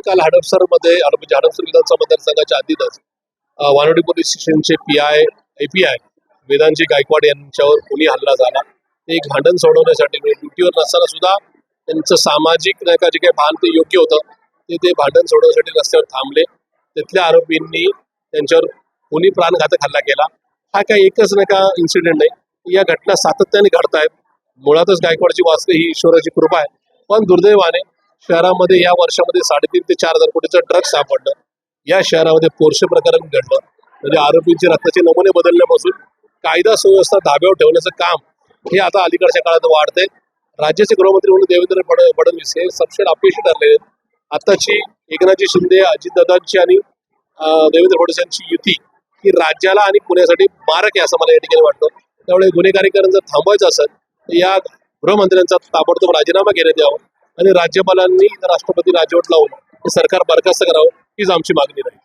काल हडपसरमध्ये म्हणजे हडपसर विधानसभा मतदारसंघाच्या हद्दीतच वानवडी पोलीस स्टेशनचे P I A P I Vedanji Gaikwad यांच्यावर कोणी हल्ला झाला. ते एक भांडण सोडवण्यासाठी म्हणजे ड्युटीवर नसताना सुद्धा त्यांचं सामाजिक नाही का जे काही भान ते योग्य होतं ते ते भांडण सोडवण्यासाठी रस्त्यावर थांबले. तिथल्या आरोपींनी त्यांच्यावर कोणी प्राणघातक हल्ला केला. हा काही एकच नाही का इन्सिडेंट नाही. या घटना सातत्याने घडत आहेत मुळातच गायकवाडची वाचते ही ईश्वराची कृपा आहे. पण दुर्दैवाने शहरामध्ये या वर्षामध्ये साडेतीन ते चार हजार कोटीचं ड्रग्स सापडलं. या शहरामध्ये पोर्शे प्रकरण घडलं. म्हणजे आरोपींचे रक्ताचे नमुने बदलण्यापासून कायदा सुव्यवस्था धाब्यावर ठेवण्याचं काम हे आता अलीकडच्या काळात वाढतंय. राज्याचे गृहमंत्री म्हणून देवेंद्र फड- फडणवीस हे सबसेट अपयशी ठरलेले आहेत. आताची एकनाथजी शिंदे अजितदादांची आणि देवेंद्र फडणवीस यांची युती ही राज्याला आणि पुण्यासाठी मारक आहे असं मला या ठिकाणी वाटतं. त्यामुळे गुन्हेगारीकरण जर थांबवायचं असेल तर या गृहमंत्र्यांचा ताबडतोब राजीनामा घेण्यात यावा. आणि राज्यपालांनी राष्ट्रपती राजवट लावून हे सरकार बरखास्त करावं हीच आमची मागणी राहील.